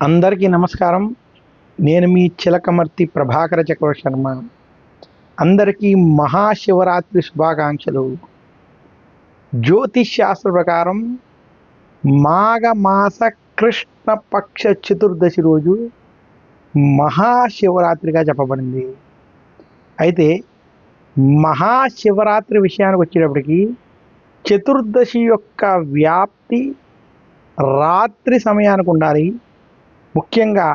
అందరికీ నమస్కారం. నేను మీ చిలకమర్తి ప్రభాకర చక్రవర్తి శర్మ. అందరికీ మహాశివరాత్రి శుభాకాంక్షలు. జ్యోతిష్ శాస్త్ర ప్రకారం మాఘమాస కృష్ణ పక్ష చతుర్దశి రోజు మహాశివరాత్రిగా చెప్పబడింది. అయితే మహాశివరాత్రి విషయానికి వచ్చేటప్పటికి చతుర్దశి యొక్క వ్యాప్తి రాత్రి సమయానికి ఉండాలి. ముఖ్యంగా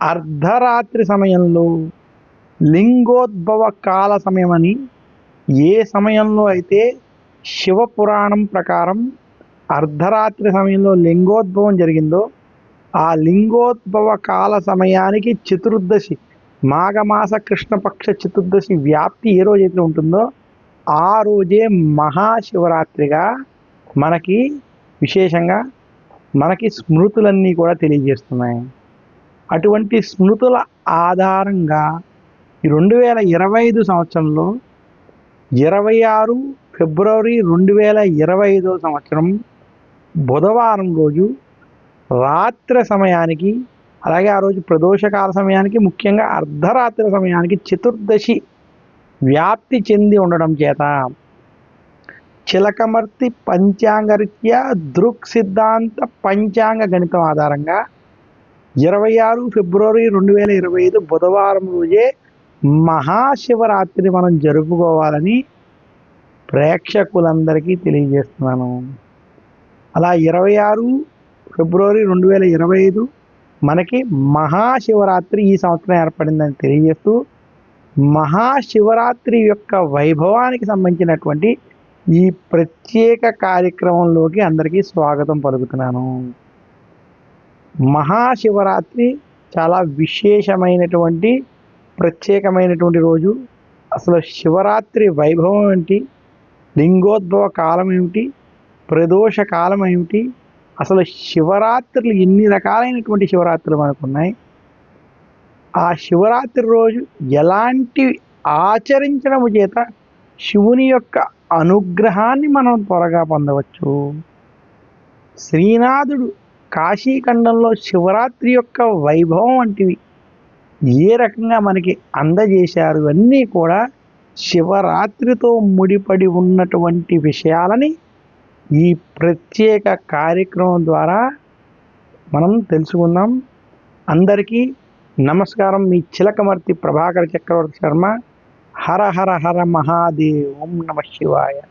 అర్ధరాత్రి సమయంలో లింగోద్భవ కాల సమయం అని ఏ సమయంలో అయితే శివపురాణం ప్రకారం అర్ధరాత్రి సమయంలో లింగోద్భవం జరిగిందో ఆ లింగోద్భవ కాల సమయానికి చతుర్దశి మాఘమాస కృష్ణపక్ష చతుర్దశి వ్యాప్తి ఏ రోజైతే ఉంటుందో ఆ రోజే మహాశివరాత్రిగా మనకి విశేషంగా మనకి స్మృతులన్నీ కూడా తెలియజేస్తున్నాయి. అటువంటి స్మృతుల ఆధారంగా ఈ రెండు వేల ఇరవై ఐదు సంవత్సరంలో ఇరవై ఆరు ఫిబ్రవరి రెండు వేల ఇరవై ఐదో సంవత్సరం బుధవారం రోజు రాత్రి సమయానికి అలాగే ఆ రోజు ప్రదోషకాల సమయానికి ముఖ్యంగా అర్ధరాత్రి సమయానికి చతుర్దశి వ్యాప్తి చెంది ఉండడం చేత చిలకమర్తి పంచాంగరీత్యా దృక్ సిద్ధాంత పంచాంగ గణితం ఆధారంగా ఇరవై ఆరు ఫిబ్రవరి రెండు వేల ఇరవై ఐదు బుధవారం రోజే మహాశివరాత్రి మనం జరుపుకోవాలని ప్రేక్షకులందరికీ తెలియజేస్తున్నాను. అలా ఇరవై ఆరు ఫిబ్రవరి రెండు వేల ఇరవై ఐదు మనకి మహాశివరాత్రి ఈ సంవత్సరం ఏర్పడిందని తెలియజేస్తూ మహాశివరాత్రి యొక్క వైభవానికి సంబంధించినటువంటి ఈ ప్రత్యేక కార్యక్రమంలోకి అందరికీ స్వాగతం పలుకుతున్నాను. మహాశివరాత్రి చాలా విశేషమైనటువంటి ప్రత్యేకమైనటువంటి రోజు. అసలు శివరాత్రి వైభవం ఏమిటి? లింగోద్భవ కాలం ఏమిటి? ప్రదోష కాలం ఏమిటి? అసలు శివరాత్రులు ఎన్ని రకాలైనటువంటి శివరాత్రులు మనకు ఉన్నాయి ఆ శివరాత్రి రోజు ఎలాంటి ఆచరించడం చేత శివుని యొక్క అనుగ్రహాన్ని మనం త్వరగా పొందవచ్చు. శ్రీనాథుడు కాశీఖండంలో శివరాత్రి యొక్క వైభవం వంటివి ఏ రకంగా మనకి అందజేశారు అన్నీ కూడా శివరాత్రితో ముడిపడి ఉన్నటువంటి విషయాలని ఈ ప్రత్యేక కార్యక్రమం ద్వారా మనం తెలుసుకుందాం. అందరికీ నమస్కారం. మీ చిలకమర్తి ప్రభాకర చక్రవర్తి శర్మ. हर हर हर महादेव, ओम नम शिवाय।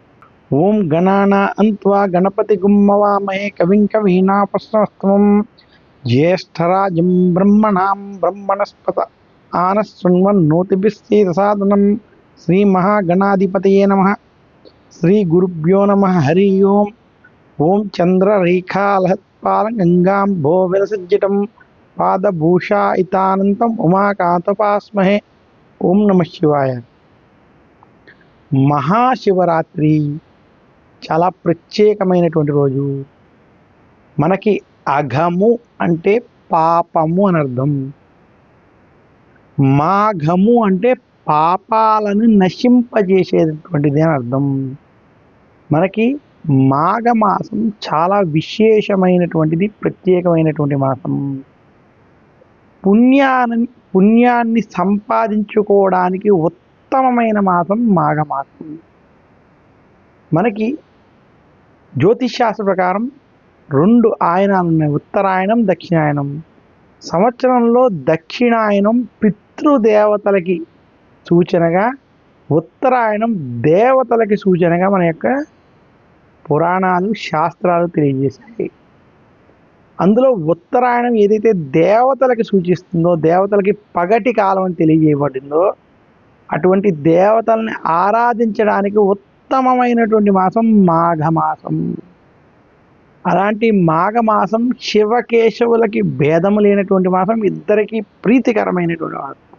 ओम गणाना अंत्वा गणपति गुम्मवामहे, कविं कवीनापस्तमं ज्येष्ठराजं ब्रह्मणां ब्रह्मणस्पत आनस्सृण्वन्नोतिभिस्तीतसादनं श्रीमहागणाधिपतये नमः। श्रीगुरुभ्यो नम, हरि ओम्। ॐ गंगा भो विलसज्जितं सज्जट इतानन्तम् उमाकांतपास्महे ओम नमः शिवाय। మహాశివరాత్రి చాలా ప్రత్యేకమైనటువంటి రోజు. మనకి అఘము అంటే పాపము అని అర్థం. మాఘము అంటే పాపాలను నశింపజేసేటటువంటిది అని అర్థం. మనకి మాఘమాసం చాలా విశేషమైనటువంటిది ప్రత్యేకమైనటువంటి మాసం. పుణ్యాన్ని పుణ్యాన్ని సంపాదించుకోవడానికి ఉత్తమమైన మాసం మాఘమాసం. మనకి జ్యోతిష్ శాస్త్ర ప్రకారం రెండు ఆయనాలు ఉన్నాయి. ఉత్తరాయణం దక్షిణాయనం. సంవత్సరంలో దక్షిణాయనం పితృదేవతలకి సూచనగా ఉత్తరాయణం దేవతలకి సూచనగా మన యొక్క పురాణాలు శాస్త్రాలు తెలియజేశాయి. అందులో ఉత్తరాయణం ఏదైతే దేవతలకి సూచిస్తుందో దేవతలకి పగటి కాలం అని తెలియజేయబడిందో అటువంటి దేవతల్ని ఆరాధించడానికి ఉత్తమమైనటువంటి మాసం మాఘమాసం. అలాంటి మాఘమాసం శివకేశవులకి భేదము లేనటువంటి మాసం ఇద్దరికీ ప్రీతికరమైనటువంటి మాసం.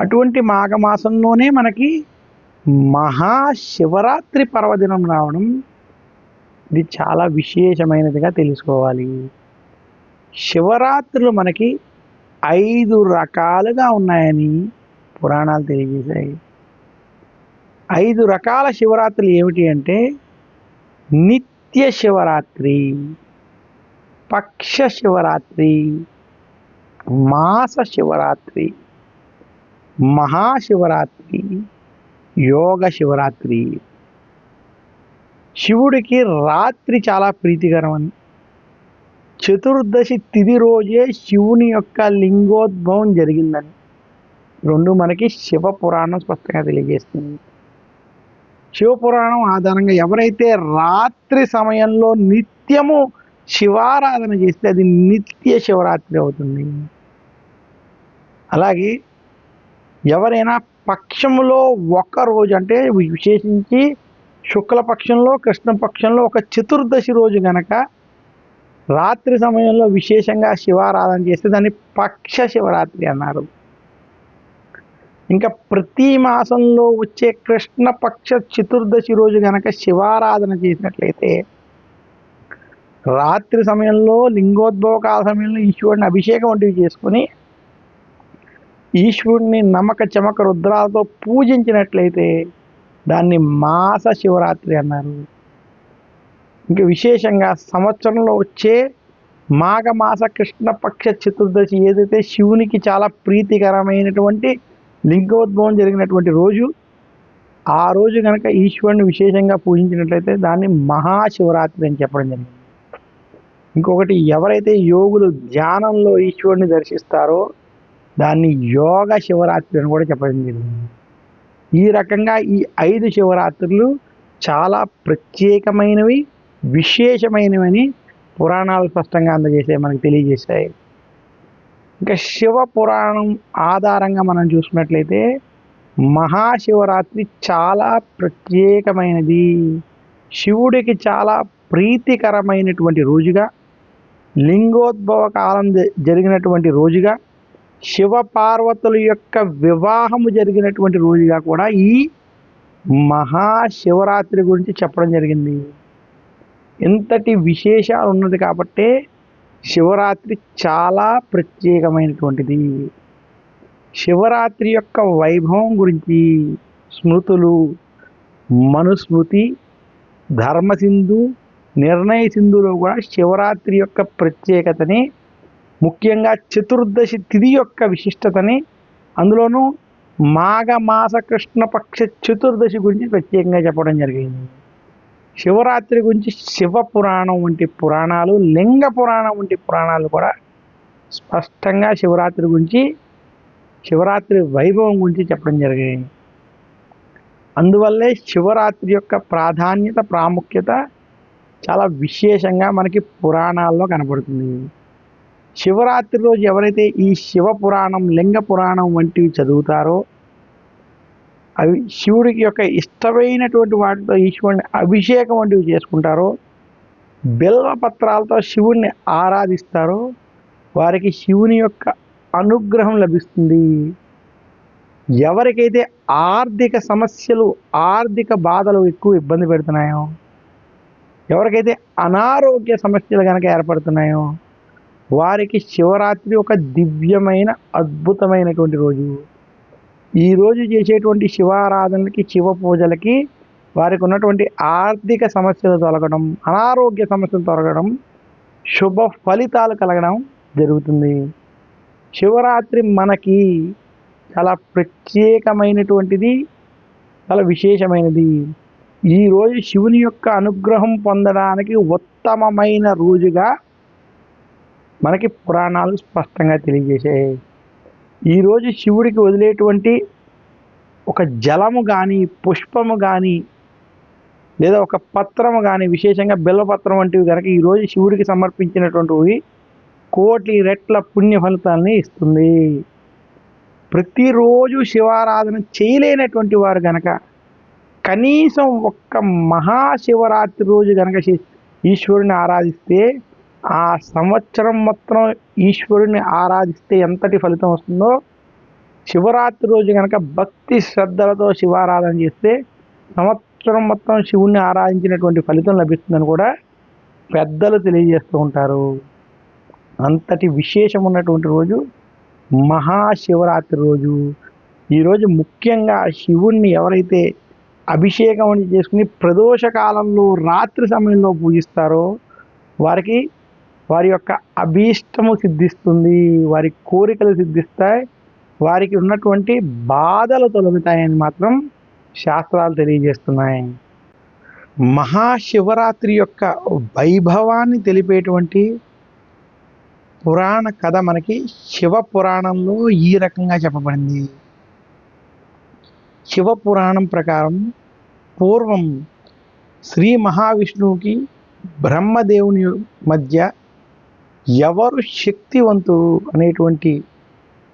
అటువంటి మాఘమాసంలోనే మనకి మహాశివరాత్రి పర్వదినం రావడం ఇది చాలా విశేషమైనదిగా తెలుసుకోవాలి. శివరాత్రులు మనకి ఐదు రకాలుగా ఉన్నాయని పురాణాలు తెలియజేశాయి. ఐదు రకాల శివరాత్రులు ఏమిటి అంటే నిత్య శివరాత్రి పక్ష శివరాత్రి మాస శివరాత్రి మహాశివరాత్రి యోగ శివరాత్రి. శివుడికి రాత్రి చాలా ప్రీతికరమని. చతుర్దశి తిది రోజే శివుని యొక్క లింగోద్భవం జరిగిందని. రెండు మనకి శివ పురాణం స్పష్టంగా తెలియజేస్తుంది. శివపురాణం ఆధారంగా ఎవరైతే రాత్రి సమయంలో నిత్యము శివారాధన చేస్తే అది నిత్య శివరాత్రి అవుతుంది. అలాగే ఎవరైనా పక్షములో ఒక రోజు అంటే విశేషించి శుక్లపక్షంలో కృష్ణపక్షంలో ఒక చతుర్దశి రోజు గనక రాత్రి సమయంలో విశేషంగా శివారాధన చేస్తే దాన్ని పక్ష శివరాత్రి అన్నారు. ఇంకా ప్రతి మాసంలో వచ్చే కృష్ణపక్ష చతుర్దశి రోజు గనక శివారాధన చేసినట్లయితే రాత్రి సమయంలో లింగోద్భవ కాల సమయంలో ఈశ్వరుని అభిషేకం వంటివి చేసుకుని ఈశ్వరుణ్ణి నమక చమక రుద్రాలతో పూజించినట్లయితే దాన్ని మాస శివరాత్రి అన్నారు. ఇంకా విశేషంగా సంవత్సరంలో వచ్చే మాఘమాస కృష్ణపక్ష చతుర్దశి ఏదైతే శివునికి చాలా ప్రీతికరమైనటువంటి లింగోద్భవం జరిగినటువంటి రోజు ఆ రోజు కనుక ఈశ్వరుని విశేషంగా పూజించినట్లయితే దాన్ని మహాశివరాత్రి అని చెప్పడం జరిగింది. ఇంకొకటి ఎవరైతే యోగులు ధ్యానంలో ఈశ్వరుని దర్శిస్తారో దాన్ని యోగ శివరాత్రి అని కూడా చెప్పడం జరిగింది. ఈ రకంగా ఈ ఐదు శివరాత్రులు చాలా ప్రత్యేకమైనవి విశేషమైనవని పురాణాలు స్పష్టంగా అందజేసే మనకు తెలియజేశాయి. ఇంకా శివ పురాణం ఆధారంగా మనం చూసుకున్నట్లయితే మహాశివరాత్రి చాలా ప్రత్యేకమైనది. శివుడికి చాలా ప్రీతికరమైనటువంటి రోజుగా లింగోద్భవ కాలం జ- జరిగినటువంటి రోజుగా శివ పార్వతుల యొక్క వివాహము జరిగినటువంటి రోజుగా కూడా ఈ మహాశివరాత్రి గురించి చెప్పడం జరిగింది. ఇంతటి విశేషాలు ఉన్నది కాబట్టే శివరాత్రి చాలా ప్రత్యేకమైనటువంటిది. శివరాత్రి యొక్క వైభవం గురించి స్మృతులు మనుస్మృతి ధర్మసింధు నిర్ణయ సింధులో కూడా శివరాత్రి యొక్క ప్రత్యేకతని ముఖ్యంగా చతుర్దశి తిథి యొక్క విశిష్టతని అందులోనూ మాఘమాస కృష్ణపక్ష చతుర్దశి గురించి ప్రత్యేకంగా చెప్పడం జరిగింది. శివరాత్రి గురించి శివ పురాణం వంటి పురాణాలు లింగ పురాణం వంటి పురాణాలు కూడా స్పష్టంగా శివరాత్రి గురించి శివరాత్రి వైభవం గురించి చెప్పడం జరిగింది. అందువల్లే శివరాత్రి యొక్క ప్రాధాన్యత ప్రాముఖ్యత చాలా విశేషంగా మనకి పురాణాల్లో కనబడుతుంది. శివరాత్రి రోజు ఎవరైతే ఈ శివ పురాణం లింగ పురాణం వంటివి చదువుతారో అవి శివుడికి యొక్క ఇష్టమైనటువంటి వాటితో ఈశ్వరుని అభిషేకం వంటివి చేసుకుంటారో బిల్వపత్రాలతో శివుణ్ణి ఆరాధిస్తారో వారికి శివుని యొక్క అనుగ్రహం లభిస్తుంది. ఎవరికైతే ఆర్థిక సమస్యలు ఆర్థిక బాధలు ఎక్కువ ఇబ్బంది పెడుతున్నాయో ఎవరికైతే అనారోగ్య సమస్యలు కనుక ఏర్పడుతున్నాయో వారికి శివరాత్రి ఒక దివ్యమైన అద్భుతమైనటువంటి రోజు. ఈ రోజు చేసేటువంటి శివారాధనలకి శివ పూజలకి వారికి ఉన్నటువంటి ఆర్థిక సమస్యలు తొలగడం అనారోగ్య సమస్యలు తొలగడం శుభ ఫలితాలు కలగడం జరుగుతుంది. శివరాత్రి మనకి చాలా ప్రత్యేకమైనటువంటిది చాలా విశేషమైనది. ఈ రోజు శివుని యొక్క అనుగ్రహం పొందడానికి ఉత్తమమైన రోజుగా మనకి పురాణాలు స్పష్టంగా తెలియజేసాయి ఈరోజు శివుడికి వదిలేటువంటి ఒక జలము కానీ పుష్పము కానీ లేదా ఒక పత్రము కానీ విశేషంగా బిల్వపత్రం వంటివి కనుక ఈరోజు శివుడికి సమర్పించినటువంటివి కోటి రెట్ల పుణ్య ఫలితాలని ఇస్తుంది. ప్రతిరోజు శివారాధన చేయలేనటువంటి వారు గనక కనీసం ఒక్క మహాశివరాత్రి రోజు గనక ఈశ్వరుని ఆరాధిస్తే ఆ సంవత్సరం మొత్తం ఈశ్వరుని ఆరాధిస్తే ఎంతటి ఫలితం వస్తుందో శివరాత్రి రోజు కనుక భక్తి శ్రద్ధలతో శివారాధన చేస్తే సంవత్సరం మొత్తం శివుణ్ణి ఆరాధించినటువంటి ఫలితం లభిస్తుందని కూడా పెద్దలు తెలియజేస్తూ ఉంటారు. అంతటి విశేషం ఉన్నటువంటి రోజు మహాశివరాత్రి రోజు. ఈరోజు ముఖ్యంగా శివుణ్ణి ఎవరైతే అభిషేకం అని చేసుకుని ప్రదోష కాలంలో రాత్రి సమయంలో పూజిస్తారో వారికి వారి యొక్క అభీష్టము సిద్ధిస్తుంది వారి కోరికలు సిద్ధిస్తాయి వారికి ఉన్నటువంటి బాధలు తొలగుతాయని మాత్రం శాస్త్రాలు తెలియజేస్తున్నాయి. మహాశివరాత్రి యొక్క వైభవాన్ని తెలిపేటువంటి పురాణ కథ మనకి శివ పురాణంలో ఈ రకంగా చెప్పబడింది. శివ పురాణం ప్రకారం పూర్వం శ్రీ మహావిష్ణువుకి బ్రహ్మదేవుని మధ్య ఎవరు శక్తివంతుడు అనేటువంటి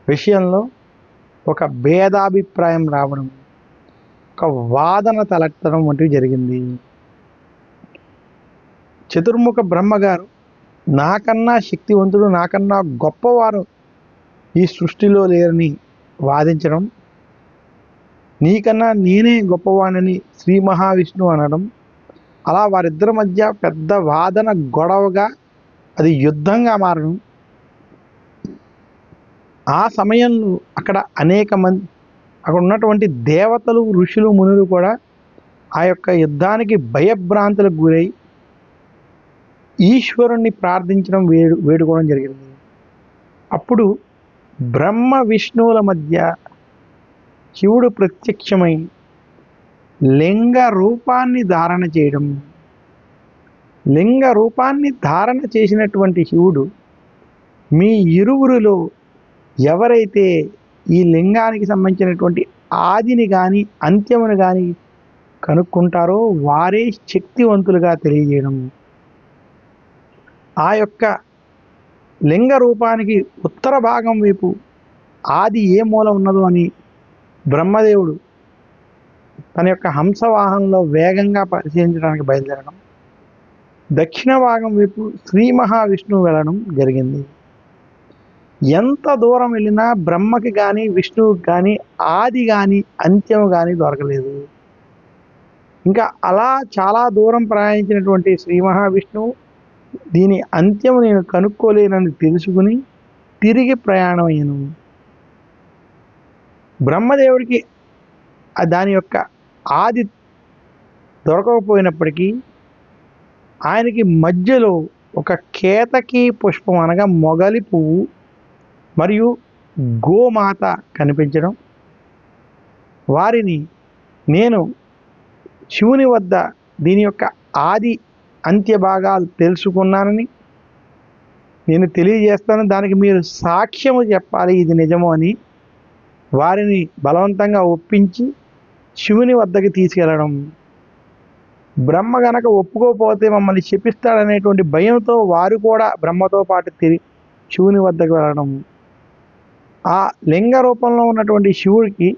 విషయంలో ఒక భేదాభిప్రాయం రావడం ఒక వాదన తలెత్తడం వంటివి జరిగింది. చతుర్ముఖ బ్రహ్మగారు నాకన్నా శక్తివంతుడు నాకన్నా గొప్పవారు ఈ సృష్టిలో లేరని వాదించడం నీకన్నా నేనే గొప్పవాణని శ్రీ మహావిష్ణువు అనడం అలా వారిద్దరి మధ్య పెద్ద వాదన గొడవగా అది యుద్ధంగా మారడం. ఆ సమయంలో అక్కడ అనేక మంది అక్కడ ఉన్నటువంటి దేవతలు ఋషులు మునులు కూడా ఆ యొక్క యుద్ధానికి భయభ్రాంతులకు గురై ఈశ్వరుణ్ణి ప్రార్థించడం వేడు వేడుకోవడం జరిగింది. అప్పుడు బ్రహ్మ విష్ణువుల మధ్య శివుడు ప్రత్యక్షమై లింగ రూపాన్ని ధారణ చేయడం లింగ రూపాన్ని ధారణ చేసినటువంటి శివుడు మీ ఇరువురిలో ఎవరైతే ఈ లింగానికి సంబంధించినటువంటి ఆదిని కానీ అంత్యమును కానీ కనుక్కుంటారో వారే శక్తివంతులుగా తెలియజేయడం. ఆ యొక్క లింగ రూపానికి ఉత్తర భాగం వైపు ఆది ఏ మూల ఉన్నదో అని బ్రహ్మదేవుడు తన యొక్క హంసవాహనంలో వేగంగా పరిశీలించడానికి బయలుదేరడం. దక్షిణ భాగం వైపు శ్రీ మహావిష్ణువు వెళ్ళడం జరిగింది. ఎంత దూరం వెళ్ళినా బ్రహ్మకి కానీ విష్ణువుకి కానీ ఆది కానీ అంత్యం కానీ దొరకలేదు. ఇంకా అలా చాలా దూరం ప్రయాణించినటువంటి శ్రీ మహావిష్ణువు దీని అంత్యం నేను కనుక్కోలేనని తెలుసుకుని తిరిగి ప్రయాణమయ్యను. బ్రహ్మదేవుడికి దాని యొక్క ఆది దొరకకపోయినప్పటికీ ఆయనకి మధ్యలో ఒక కేతకి పుష్పం అనగా మొగలి పువ్వు మరియు గోమాత కనిపించడం. వారిని నేను శివుని వద్ద దీని యొక్క ఆది అంత్య భాగాలు తెలుసుకున్నానని నేను తెలియజేస్తాను. దానికి మీరు సాక్ష్యము చెప్పాలి ఇది నిజము అని వారిని బలవంతంగా ఒప్పించి శివుని వద్దకి తీసుకెళ్ళడం బ్రహ్మ గనక ఒప్పుకోకపోతే మమ్మల్ని శపిస్తాడనేటువంటి భయంతో వారు కూడా బ్రహ్మతో పాటు తిరిగి శివుని వద్దకు వెళ్ళడం. ఆ లింగ రూపంలో ఉన్నటువంటి శివుడికి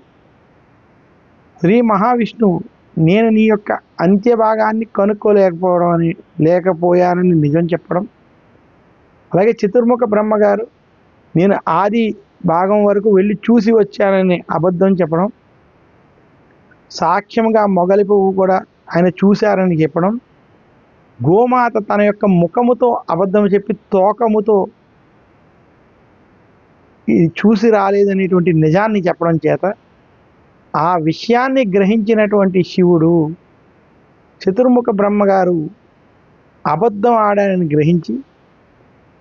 శ్రీ మహావిష్ణువు నేను నీ యొక్క అంత్య భాగాన్ని కనుక్కోలేకపోవడం అని లేకపోయానని నిజం చెప్పడం. అలాగే చతుర్ముఖ బ్రహ్మగారు నేను ఆది భాగం వరకు వెళ్ళి చూసి వచ్చానని అబద్ధం చెప్పడం. సాక్ష్యంగా మొగలి పువ్వు కూడా ఆయన చూశారని చెప్పడం గోమాత తన యొక్క ముఖముతో అబద్ధం చెప్పి తోకముతో ఇది చూసి రాలేదనేటువంటి నిజాన్ని చెప్పడం చేత ఆ విషయాన్ని గ్రహించినటువంటి శివుడు చతుర్ముఖ బ్రహ్మగారు అబద్ధం ఆడానని గ్రహించి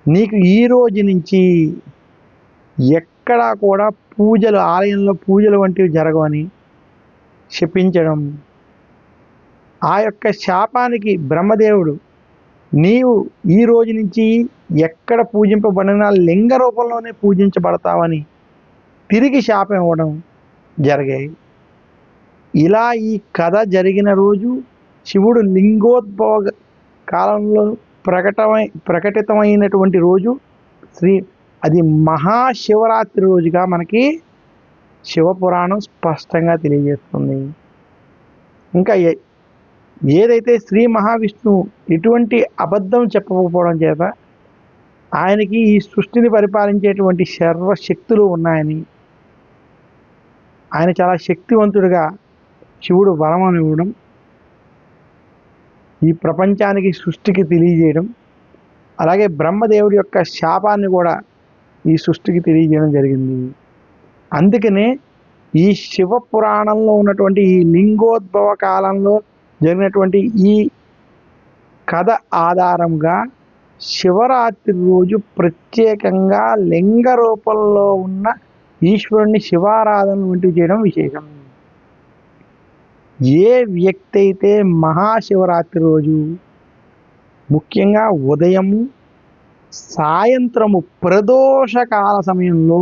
నీకు ఈ రోజు నుంచి ఎక్కడా కూడా పూజలు ఆలయంలో పూజలు వంటివి జరగవని శపించడం ఆ యొక్క శాపానికి బ్రహ్మదేవుడు నీవు ఈ రోజు నుంచి ఎక్కడ పూజింపబడినా లింగ రూపంలోనే పూజించబడతావని తిరిగి శాపం ఇవ్వడం జరిగాయి. ఇలా ఈ కథ జరిగిన రోజు శివుడు లింగోద్భవ కాలంలో ప్రకటమై ప్రకటితమైనటువంటి రోజు శ్రీ అది మహాశివరాత్రి రోజుగా మనకి శివపురాణం స్పష్టంగా తెలియజేస్తుంది. ఇంకా ఏదైతే శ్రీ మహావిష్ణువు ఎటువంటి అబద్ధం చెప్పకపోవడం చేత ఆయనకి ఈ సృష్టిని పరిపాలించేటువంటి సర్వశక్తులు ఉన్నాయని ఆయన చాలా శక్తివంతుడిగా శివుడు వరం ఇవ్వడం ఈ ప్రపంచానికి సృష్టికి తెలియజేయడం అలాగే బ్రహ్మదేవుడి యొక్క శాపాన్ని కూడా ఈ సృష్టికి తెలియజేయడం జరిగింది. అందుకనే ఈ శివ పురాణంలో ఉన్నటువంటి ఈ లింగోద్భవ కాలంలో జరిగినటువంటి ఈ కథ ఆధారంగా శివరాత్రి రోజు ప్రత్యేకంగా లింగ రూపంలో ఉన్న ఈశ్వరుని శివారాధన వంటివి చేయడం విశేషం. ఏ వ్యక్తి అయితే మహాశివరాత్రి రోజు ముఖ్యంగా ఉదయము సాయంత్రము ప్రదోషకాల సమయంలో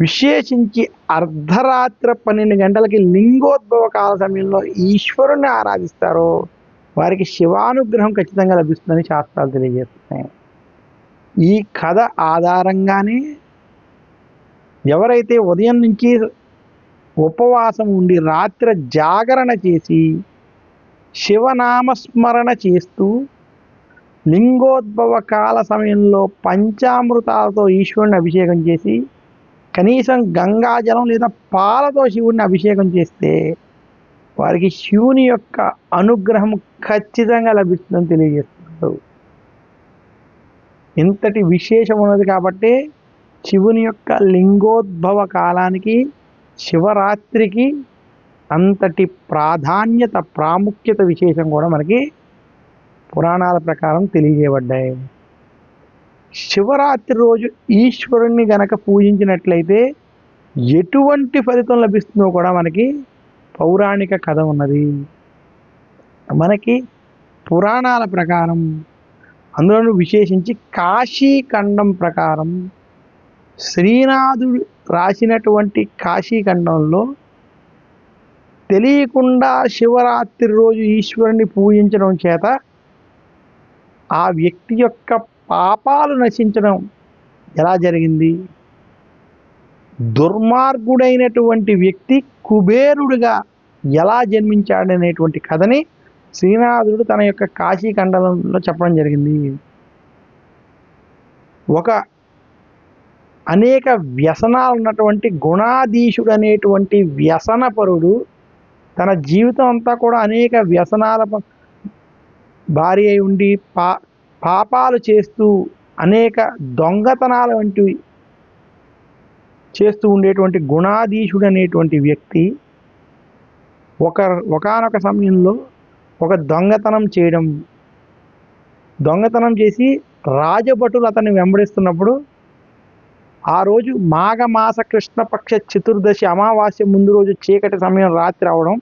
విశేషించి అర్ధరాత్రి పన్నెండు గంటలకి లింగోద్భవ కాల సమయంలో ఈశ్వరుణ్ణి ఆరాధిస్తారో వారికి శివానుగ్రహం ఖచ్చితంగా లభిస్తుందని శాస్త్రాలు తెలియజేస్తున్నాయి. ఈ కథ ఆధారంగానే ఎవరైతే ఉదయం నుంచి ఉపవాసం ఉండి రాత్రి జాగరణ చేసి శివనామస్మరణ చేస్తూ లింగోద్భవ కాల సమయంలో పంచామృతాలతో ఈశ్వరుని అభిషేకం చేసి కనీసం గంగాజలం లేదా పాలతో శివుడిని అభిషేకం చేస్తే వారికి శివుని యొక్క అనుగ్రహం ఖచ్చితంగా లభిస్తుందని తెలియజేస్తున్నారు ఇంతటి విశేషం ఉన్నది కాబట్టి శివుని యొక్క లింగోద్భవ కాలానికి శివరాత్రికి అంతటి ప్రాధాన్యత ప్రాముఖ్యత విశేషం కూడా మనకి పురాణాల ప్రకారం తెలియజేయబడ్డాయి. శివరాత్రి రోజు ఈశ్వరుణ్ణి గనక పూజించినట్లయితే ఎటువంటి ఫలితం లభిస్తుందో కూడా మనకి పౌరాణిక కథ ఉన్నది. మనకి పురాణాల ప్రకారం అందులోనూ విశేషించి కాశీఖండం ప్రకారం శ్రీనాథుడు రాసినటువంటి కాశీఖండంలో తెలియకుండా శివరాత్రి రోజు ఈశ్వరుని పూజించడం చేత ఆ వ్యక్తి యొక్క పాపాలు నశించడం ఎలా జరిగింది? దుర్మార్గుడైనటువంటి వ్యక్తి కుబేరుడుగా ఎలా జన్మించాడనేటువంటి కథని శ్రీనాథుడు తన యొక్క కాశీఖండంలో చెప్పడం జరిగింది. ఒక అనేక వ్యసనాలు ఉన్నటువంటి గుణాధీశుడు అనేటువంటి వ్యసనపరుడు తన జీవితం అంతా కూడా అనేక వ్యసనాల ప- భారీ అయి ఉండి పా పాపాలు చేస్తూ అనేక దొంగతనాల వంటివి చేస్తూ ఉండేటువంటి గుణాధీశుడు అనేటువంటి వ్యక్తి ఒక ఒకానొక సమయంలో ఒక దొంగతనం చేయడం దొంగతనం చేసి రాజభటులు అతన్ని వెంబడిస్తున్నప్పుడు ఆ రోజు మాఘమాస కృష్ణపక్ష చతుర్దశి అమావాస్య ముందు రోజు చీకటి సమయం రాత్రి అవడం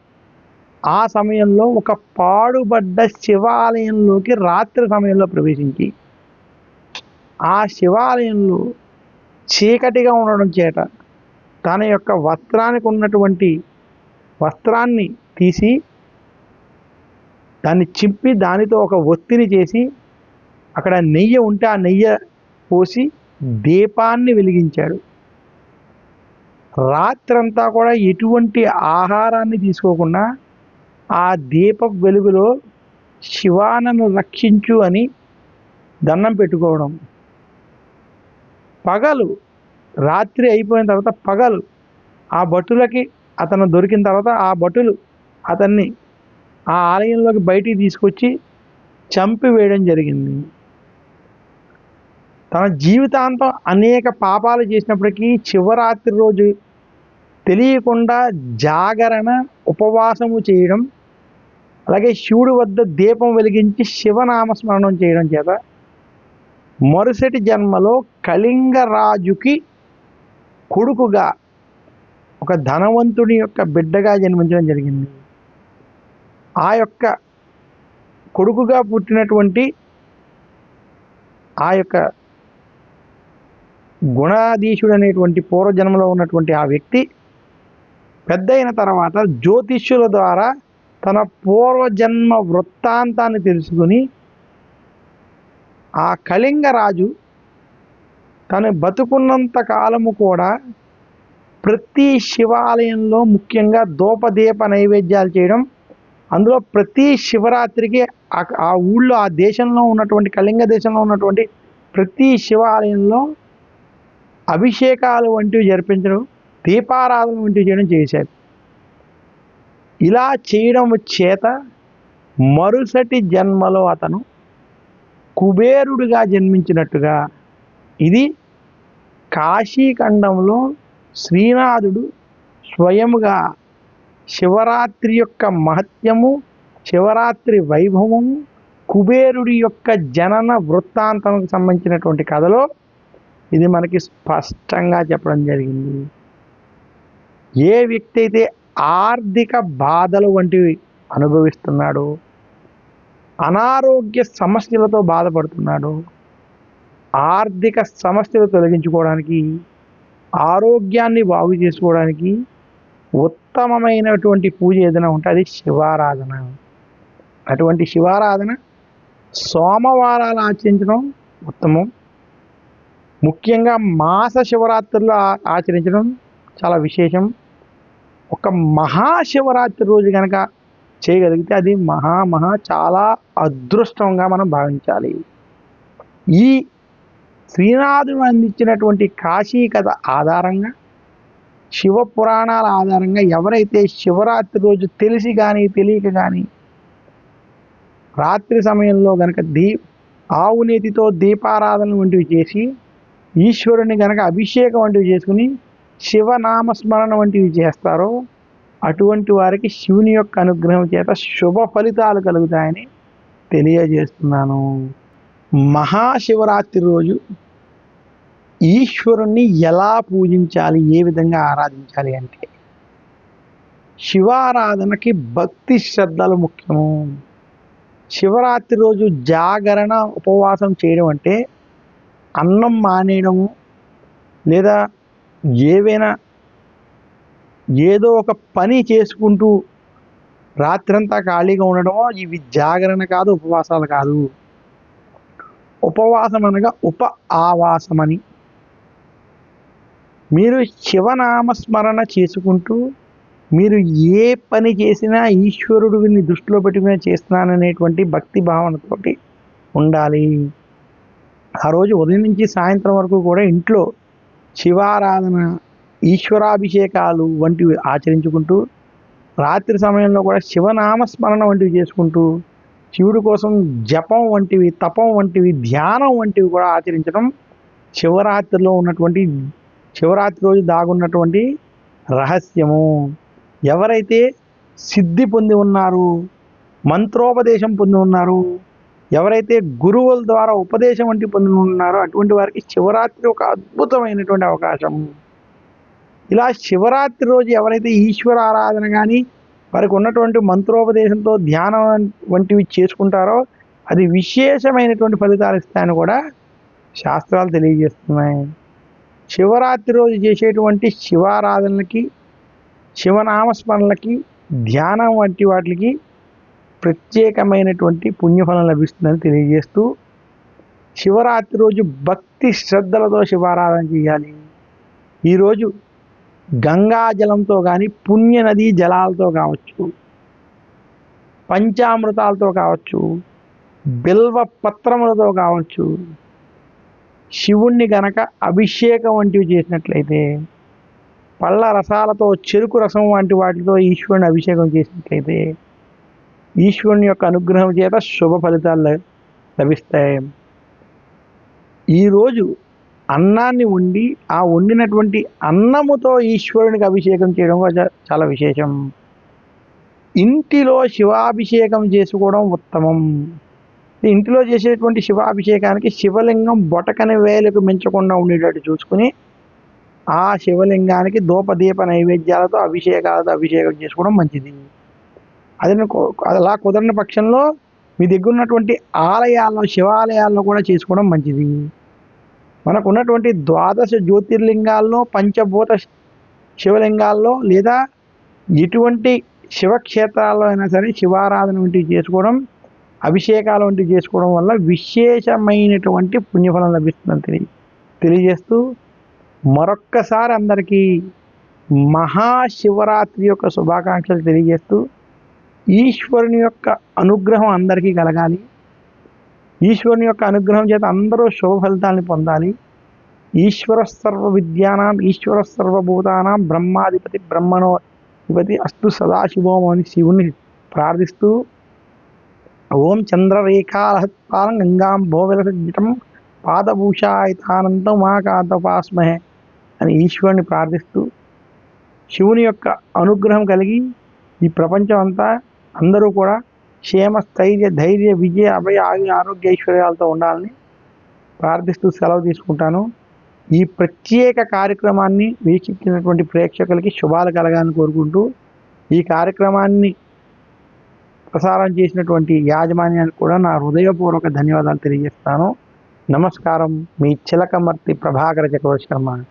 ఆ సమయంలో ఒక పాడుబడ్డ శివాలయంలోకి రాత్రి సమయంలో ప్రవేశించి ఆ శివాలయంలో చీకటిగా ఉండడం చేత తన యొక్క వస్త్రానికి ఉన్నటువంటి వస్త్రాన్ని తీసి దాన్ని చింపి దానితో ఒక ఒత్తిని చేసి అక్కడ నెయ్యి ఉంటే ఆ నెయ్యి పోసి దీపాన్ని వెలిగించాడు. రాత్రంతా కూడా ఎటువంటి ఆహారాన్ని తీసుకోకుండా ఆ దీప వెలుగులో శివానను రక్షించు అని దండం పెట్టుకోవడం. పగలు. రాత్రి అయిపోయిన తర్వాత పగలు. ఆ భటులకి అతను దొరికిన తర్వాత ఆ భటులు అతన్ని ఆ ఆలయంలోకి బయటికి తీసుకొచ్చి చంపి వేయడం జరిగింది. తన జీవితాంతం అనేక పాపాలు చేసినప్పటికీ చివరాత్రి రోజు తెలియకుండా జాగరణ ఉపవాసము చేయడం అలాగే శివుడి వద్ద దీపం వెలిగించి శివనామస్మరణం చేయడం చేత మరుసటి జన్మలో కళింగ రాజుకి కొడుకుగా ఒక ధనవంతుని యొక్క బిడ్డగా జన్మించడం జరిగింది. ఆ యొక్క కొడుకుగా పుట్టినటువంటి ఆ యొక్క గుణాధీశుడు అనేటువంటి పూర్వజన్మలో ఉన్నటువంటి ఆ వ్యక్తి పెద్దయిన తర్వాత జ్యోతిష్యుల ద్వారా తన పూర్వజన్మ వృత్తాంతాన్ని తెలుసుకుని ఆ కళింగ రాజు తను బతుకున్నంత కాలము కూడా ప్రతి శివాలయంలో ముఖ్యంగా దూపదీప నైవేద్యాలు చేయడం అందులో ప్రతి శివరాత్రికి ఆ- ఆ ఊళ్ళో ఆ దేశంలో ఉన్నటువంటి కళింగ దేశంలో ఉన్నటువంటి ప్రతి శివాలయంలో అభిషేకాలు వంటివి జరిపించడం దీపారాధన వంటివి చేయడం చేశారు. ఇలా చేయడం చేత మరుసటి జన్మలో అతను కుబేరుడిగా జన్మించినట్టుగా ఇది కాశీఖండంలో శ్రీనాథుడు స్వయముగా శివరాత్రి యొక్క మహత్యము శివరాత్రి వైభవము కుబేరుడి యొక్క జనన వృత్తాంతంకు సంబంధించినటువంటి కథలో ఇది మనకి స్పష్టంగా చెప్పడం జరిగింది. ఏ వ్యక్తి అయితే ఆర్థిక బాధలు వంటివి అనుభవిస్తున్నాడు. అనారోగ్య సమస్యలతో బాధపడుతున్నాడు. ఆర్థిక సమస్యలు తొలగించుకోవడానికి ఆరోగ్యాన్ని బాగు చేసుకోవడానికి ఉత్తమమైనటువంటి పూజ ఏదైనా ఉంటే అది శివారాధన. అటువంటి శివారాధన సోమవారాలు ఆచరించడం ఉత్తమం. ముఖ్యంగా మాస శివరాత్రులు ఆచరించడం చాలా విశేషం. ఒక మహాశివరాత్రి రోజు కనుక చేయగలిగితే అది మహా మహా చాలా అదృష్టంగా మనం భావించాలి. ఈ శ్రీనాథుడు అందించినటువంటి కాశీ కథ ఆధారంగా శివ పురాణాల ఆధారంగా ఎవరైతే శివరాత్రి రోజు తెలిసి కానీ తెలియక కానీ రాత్రి సమయంలో గనక దీ ఆవునేతితో దీపారాధన వంటివి చేసి ఈశ్వరుని గనక అభిషేకం వంటివి చేసుకుని శివనామస్మరణ వంటివి చేస్తారో అటువంటి వారికి శివుని యొక్క అనుగ్రహం చేత శుభ ఫలితాలు కలుగుతాయని తెలియజేస్తున్నాను. మహాశివరాత్రి రోజు ఈశ్వరుణ్ణి ఎలా పూజించాలి ఏ విధంగా ఆరాధించాలి అంటే శివారాధనకి భక్తి శ్రద్ధలు ముఖ్యము. శివరాత్రి రోజు జాగరణ ఉపవాసం చేయడం అంటే అన్నం మానేయడము లేదా ఏవైనా ఏదో ఒక పని చేసుకుంటూ రాత్రంతా ఖాళీగా ఉండడమో ఇవి జాగరణ కాదు ఉపవాసాలు కాదు. ఉపవాసం అనగా ఉప ఆవాసమని. మీరు శివనామస్మరణ చేసుకుంటూ మీరు ఏ పని చేసినా ఈశ్వరుడిని దృష్టిలో పెట్టుకుని చేస్తున్నాననేటువంటి భక్తి భావనతోటి ఉండాలి. ఆ రోజు ఉదయం నుంచి సాయంత్రం వరకు కూడా ఇంట్లో శివారాధన ఈశ్వరాభిషేకాలు వంటివి ఆచరించుకుంటూ రాత్రి సమయంలో కూడా శివనామస్మరణ వంటివి చేసుకుంటూ శివుడి కోసం జపం వంటివి తపం వంటివి ధ్యానం వంటివి కూడా ఆచరించడం శివరాత్రిలో ఉన్నటువంటి శివరాత్రి రోజు దాగున్నటువంటి రహస్యము. ఎవరైతే సిద్ధి పొంది ఉన్నారు మంత్రోపదేశం పొంది ఉన్నారు ఎవరైతే గురువుల ద్వారా ఉపదేశం వంటి పొంది ఉన్నారో అటువంటి వారికి శివరాత్రి ఒక అద్భుతమైనటువంటి అవకాశం. ఇలా శివరాత్రి రోజు ఎవరైతే ఈశ్వర ఆరాధన కానీ వారికి ఉన్నటువంటి మంత్రోపదేశంతో ధ్యానం వంటివి చేసుకుంటారో అది విశేషమైనటువంటి ఫలితాలు ఇస్తాయని కూడా శాస్త్రాలు తెలియజేస్తున్నాయి. శివరాత్రి రోజు చేసేటువంటి శివారాధనలకి శివనామస్మరణలకి ధ్యానం వంటి వాటికి ప్రత్యేకమైనటువంటి పుణ్యఫలం లభిస్తుందని తెలియజేస్తూ శివరాత్రి రోజు భక్తి శ్రద్ధలతో శివారాధన చేయాలి. ఈరోజు గంగా జలంతో కానీ పుణ్య నదీ జలాలతో కావచ్చు పంచామృతాలతో కావచ్చు బిల్వ పత్రములతో కావచ్చు శివుణ్ణి గనక అభిషేకం వంటివి చేసినట్లయితే పళ్ళ రసాలతో చెరుకు రసం వంటి వాటితో ఈశ్వరుని అభిషేకం చేసినట్లయితే ఈశ్వరుని యొక్క అనుగ్రహం చేత శుభ ఫలితాలు లభిస్తాయి. ఈరోజు అన్నాన్ని వండి ఆ వండినటువంటి అన్నముతో ఈశ్వరునికి అభిషేకం చేయడం చాలా విశేషం. ఇంటిలో శివాభిషేకం చేసుకోవడం ఉత్తమం. ఇంటిలో చేసేటువంటి శివాభిషేకానికి శివలింగం బొటకని వేలకు మించకుండా ఉండేటట్టు చూసుకుని ఆ శివలింగానికి దూపదీప నైవేద్యాలతో అభిషేకాలతో అభిషేకం చేసుకోవడం మంచిది. అది అలా కుదరని పక్షంలో మీ దగ్గర ఉన్నటువంటి ఆలయాల్లో శివాలయాల్లో కూడా చేసుకోవడం మంచిది. మనకు ఉన్నటువంటి ద్వాదశ జ్యోతిర్లింగాల్లో పంచభూత శివలింగాల్లో లేదా ఎటువంటి శివక్షేత్రాల్లో అయినా సరే శివారాధన వంటివి చేసుకోవడం అభిషేకాలు వంటివి చేసుకోవడం వల్ల విశేషమైనటువంటి పుణ్యఫలం లభిస్తుందని తెలియ తెలియజేస్తూ మరొక్కసారి అందరికీ మహాశివరాత్రి యొక్క శుభాకాంక్షలు తెలియజేస్తూ ఈశ్వరుని యొక్క అనుగ్రహం అందరికీ కలగాలి. ఈశ్వరుని యొక్క అనుగ్రహం చేత అందరూ శుభ ఫలితాన్ని పొందాలి. ఈశ్వర సర్వ విద్యానాం ఈశ్వర సర్వభూతానాం బ్రహ్మాధిపతి బ్రహ్మణోధిపతి అస్తు సదాశివోం అని శివుని ప్రార్థిస్తూ ఓం చంద్రరేఖాలహత్పాలం గంగాం భోవిలసజితం పాదభూషాయితానంతం మా కాంతపాస్మహే అని ఈశ్వరుని ప్రార్థిస్తూ శివుని యొక్క అనుగ్రహం కలిగి ఈ ప్రపంచం అంతా అందరూ కూడా క్షేమ స్థైర్య ధైర్య విజయ అభయ ఆగి ఆరోగ్య ఐశ్వర్యాలతో ఉండాలని ప్రార్థిస్తూ సెలవు తీసుకుంటాను. ఈ ప్రత్యేక కార్యక్రమాన్ని వీక్షించినటువంటి ప్రేక్షకులకి శుభాలు కలగాలని కోరుకుంటూ ఈ కార్యక్రమాన్ని ప్రసారం చేసినటువంటి యాజమాన్యానికి కూడా నా హృదయపూర్వక ధన్యవాదాలు తెలియజేస్తాను. నమస్కారం. మీ చిలకమర్తి ప్రభాకర చక్రవర్తి శర్మ.